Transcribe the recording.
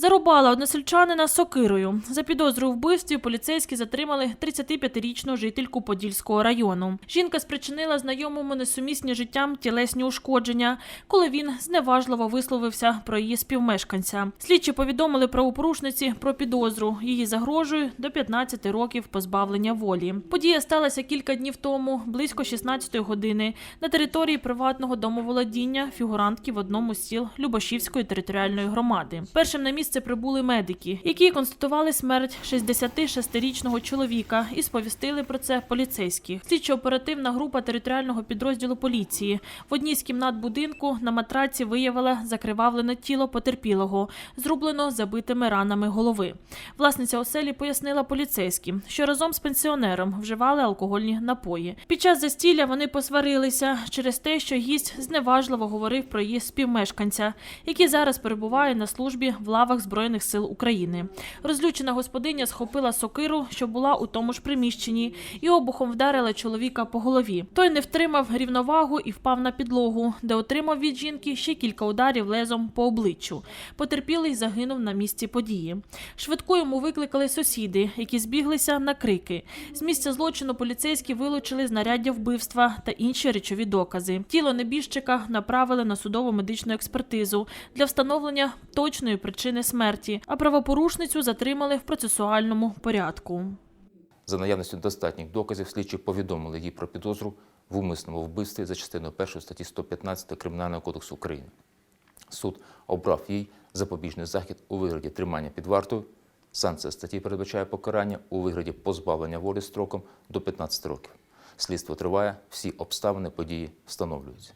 Зарубала односельчанина сокирою. За підозру вбивстві поліцейські затримали 35-річну жительку Подільського району. Жінка спричинила знайомому несумісні життям тілесні ушкодження, коли він зневажливо висловився про її співмешканця. Слідчі повідомили правопорушниці про підозру. Її загрожує до 15 років позбавлення волі. Подія сталася кілька днів тому, близько 16-ї години, на території приватного домоволодіння фігурантки в одному з сіл Любашівської територіальної громади. Першим на місце прибули медики, які констатували смерть 66-річного чоловіка і сповістили про це поліцейських. Слідчо-оперативна група територіального підрозділу поліції в одній з кімнат будинку на матраці виявила закривавлене тіло потерпілого, зрублено забитими ранами голови. Власниця оселі пояснила поліцейським, що разом з пенсіонером вживали алкогольні напої. Під час застілля вони посварилися через те, що гість зневажливо говорив про її співмешканця, який зараз перебуває на службі в лавах Збройних сил України. Розлючена господиня схопила сокиру, що була у тому ж приміщенні, і обухом вдарила чоловіка по голові. Той не втримав рівновагу і впав на підлогу, де отримав від жінки ще кілька ударів лезом по обличчю. Потерпілий загинув на місці події. Швидко йому викликали сусіди, які збіглися на крики. З місця злочину поліцейські вилучили знаряддя вбивства та інші речові докази. Тіло небіжчика направили на судово медичну експертизу для встановлення точної причини смерті, а правопорушницю затримали в процесуальному порядку. За наявністю достатніх доказів слідчі повідомили їй про підозру в умисному вбивстві за частиною 1 статті 115 Кримінального кодексу України. Суд обрав їй запобіжний захід у вигляді тримання під вартою. Санкція статті передбачає покарання у вигляді позбавлення волі строком до 15 років. Слідство триває, всі обставини події встановлюються.